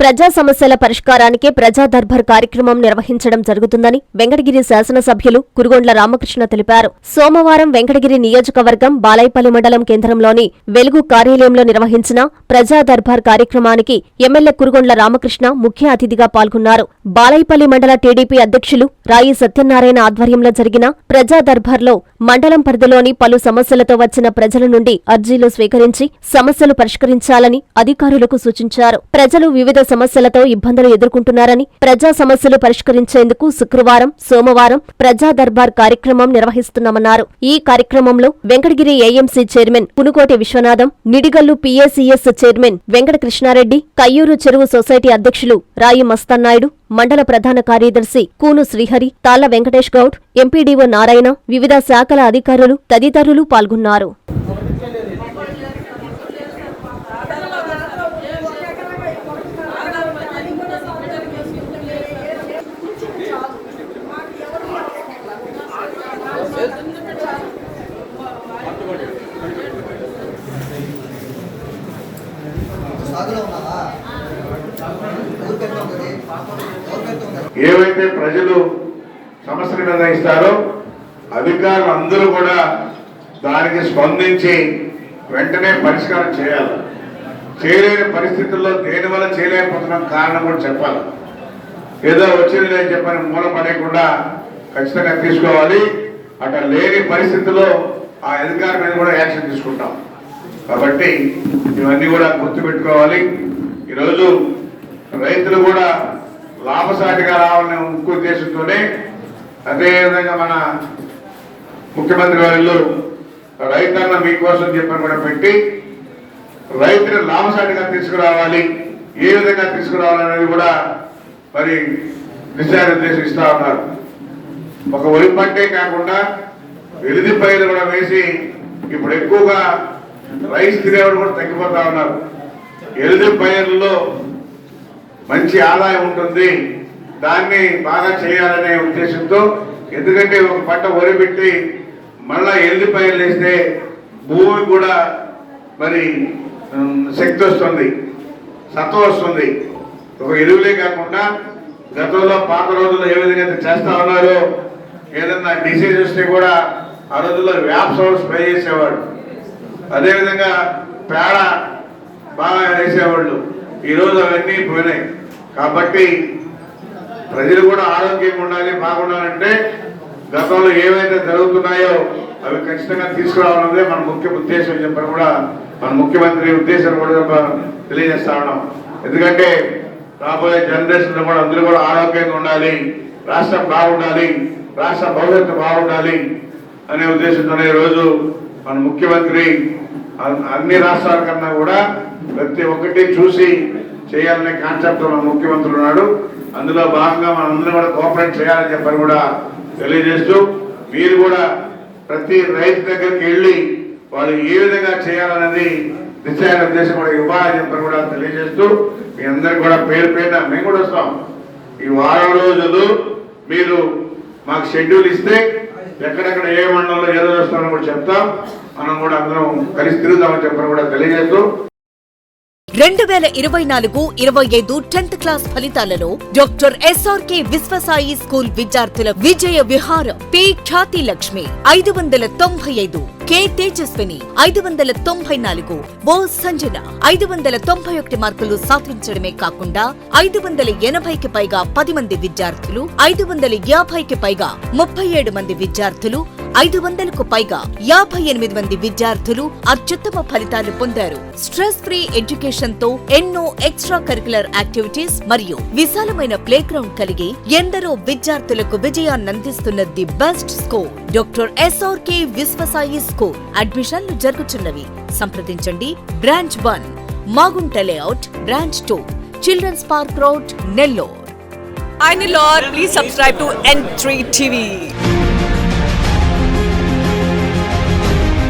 ప్రజా సమస్యల పరిష్కారానికి ప్రజా దర్బార్ కార్యక్రమం నిర్వహించడం జరుగుతుందని వెంకటగిరి శాసనసభ్యులు కురుగొండ్ల రామకృష్ణ తెలిపారు. సోమవారం వెంకటగిరి నియోజకవర్గం బాలైపల్లి మండలం కేంద్రంలోని వెలుగు కార్యాలయంలో నిర్వహించిన ప్రజా దర్బార్ కార్యక్రమానికి ఎమ్మెల్యే కురుగొండ్ల రామకృష్ణ ముఖ్య అతిథిగా పాల్గొన్నారు. బాలైపల్లి మండల టీడీపీ అధ్యక్షులు రాయి సత్యనారాయణ ఆధ్వర్యంలో జరిగిన ప్రజా దర్బార్లో మండలం పరిధిలోని పలు సమస్యలతో వచ్చిన ప్రజల నుండి అర్జీలు స్వీకరించి సమస్యలు పరిష్కరించాలని అధికారులకు సూచించారు. ప్రజలు వివిధ సమస్యలతో ఇబ్బందులు ఎదుర్కొంటున్నారని ప్రజా సమస్యలు పరిష్కరించేందుకు శుక్రవారం సోమవారం ప్రజా దర్బార్ కార్యక్రమం నిర్వహిస్తున్నామన్నారు. ఈ కార్యక్రమంలో Venkatagiri AMC chairman Punukoti Viswanatham Nidigallu PACS chairman Venkata Krishnareddy Kayyuru చెరువు సొసైటీ అధ్యక్షులు రాయి మస్తాన్నాయుడు మండల ప్రధాన కార్యదర్శి కూను శ్రీహరి తాళ్ళ వెంకటేష్ గౌడ్ ఎంపీడీఓ నారాయణ వివిధ శాఖల అధికారులు తదితరులు పాల్గొన్నారు. ఏవైతే ప్రజలు సమస్యలు నిర్ణయిస్తారో అధికారులు అందరూ కూడా దానికి స్పందించి వెంటనే పరిష్కారం చేయాలి. చేయలేని పరిస్థితుల్లో దేని వల్ల చేయలేకపోతున్నాం కారణం కూడా చెప్పాలి. ఏదో వచ్చింది లేని చెప్పని మూల పడేయకుండా ఖచ్చితంగా తీసుకోవాలి. అట్లా లేని పరిస్థితుల్లో ఆ అధికారి మీద కూడా యాక్షన్ తీసుకుంటాం. కాబట్టి ఇవన్నీ కూడా గుర్తుపెట్టుకోవాలి. ఈరోజు రైతులు కూడా లాభసాటిగా రావాలనే ముఖ్య ఉద్దేశంతోనే అదేవిధంగా మన ముఖ్యమంత్రి వారిలో రైతన్న మీకోసం చెప్పని కూడా పెట్టి రైతుని లాభసాటిగా తీసుకురావాలి ఏ విధంగా తీసుకురావాలనేది కూడా మరి దిశానిర్దేశం ఇస్తా ఉన్నారు. ఒక వరి పంటే కాకుండా ఎలిది పైరు కూడా వేసి ఇప్పుడు ఎక్కువగా రైస్ తినేవాడు కూడా తగ్గిపోతా ఉన్నారు. ఎలిది పైర్లో మంచి ఆదాయం ఉంటుంది. దాన్ని బాగా చేయాలనే ఉద్దేశంతో ఎందుకంటే ఒక పంట వరి పెట్టి మళ్ళా ఎల్లి పైర్లు వేస్తే భూమి కూడా మరి శక్తి వస్తుంది సత్వం వస్తుంది. ఒక ఎరువులే కాకుండా గతంలో పాత రోజుల్లో ఏ విధంగా చేస్తా ఉన్నారో ఏదన్నా డిసీజ్ వస్తే కూడా ఆ రోజుల్లో వ్యాప్ స్ప్రే చేసేవాడు అదేవిధంగా పేడ బాగా వేసేవాళ్ళు. ఈరోజు అవన్నీ పోయినాయి. కాబట్టి ప్రజలు కూడా ఆరోగ్యంగా ఉండాలి బాగుండాలంటే గతంలో ఏవైతే జరుగుతున్నాయో అవి ఖచ్చితంగా తీసుకురావాలన్నదే మన ముఖ్య ఉద్దేశం చెప్పని కూడా మన ముఖ్యమంత్రి ఉద్దేశం కూడా తెలియజేస్తా ఉన్నాం. ఎందుకంటే రాబోయే జనరేషన్ కూడా అందరూ కూడా ఆరోగ్యంగా ఉండాలి రాష్ట్రం బాగుండాలి రాష్ట్ర భవిష్యత్తు బాగుండాలి అనే ఉద్దేశంతోనే ఈరోజు మన ముఖ్యమంత్రి అన్ని రాష్ట్రాల కన్నా కూడా ప్రతి ఒక్కటి చూసి చేయాలనే కాన్సెప్ట్ మన ఉన్నాడు అందులో భాగంగా మనందరం కూడా కోఆపరేట్ చేయాలని చెప్పని కూడా తెలియజేస్తూ మీరు కూడా ప్రతి రైతు దగ్గరికి వెళ్ళి వాళ్ళు ఏ విధంగా చేయాలనేది దిశానిర్దేశం కూడా ఇవ్వాలని చెప్పని కూడా తెలియజేస్తూ మీ అందరికి కూడా పేరు పేరున మేము కూడా వస్తాం. ఈ వారం రోజులు మీరు మాకు షెడ్యూల్ ఇస్తే ఎక్కడెక్కడ ఏ మండలంలో ఏ రోజు వస్తామని కూడా చెప్తాం. మనం కూడా అందరం కలిసి తిరుగుతామని చెప్పని కూడా తెలియజేస్తూ రెండు వేల ఇరవై నాలుగు ఇరవై ఐదు టెన్త్ క్లాస్ ఫలితాలలో డాక్టర్ ఎస్ఆర్కే విశ్వసాయి స్కూల్ విద్యార్థుల విజయ విహారం పి ఖ్యాతి లక్ష్మి ఐదు వందల తొంభై ఐదు. కె తేజస్విని ఐదు వందల తొంభై నాలుగు. ఓ సంజన ఐదు వందల తొంభై ఒకటి మార్కులు సాధించడమే కాకుండా ఐదు వందల ఎనభైకి పైగా పది మంది విద్యార్థులు ఐదు వందల యాభైకి పైగా ముప్పై ఏడు మంది విద్యార్థులు ఐదు వందలకు పైగా యాభై ఎనిమిది మంది విద్యార్థులు అత్యుత్తమ ఫలితాలు పొందారు. స్ట్రెస్ ఫ్రీ ఎడ్యుకేషన్తో ఎన్నో ఎక్స్ట్రా కరికులర్ యాక్టివిటీస్ మరియు విశాలమైన ప్లే గ్రౌండ్ కలిగి ఎందరో విద్యార్థులకు విజయాన్నందిస్తున్న the best score. Doctor SRK Viswasai school అడ్మిషన్లు జరుగుతున్నవి సంప్రదించండి. Branch one Magunta layout branch two children's park road Nellore. I లార్ please subscribe to N3 TV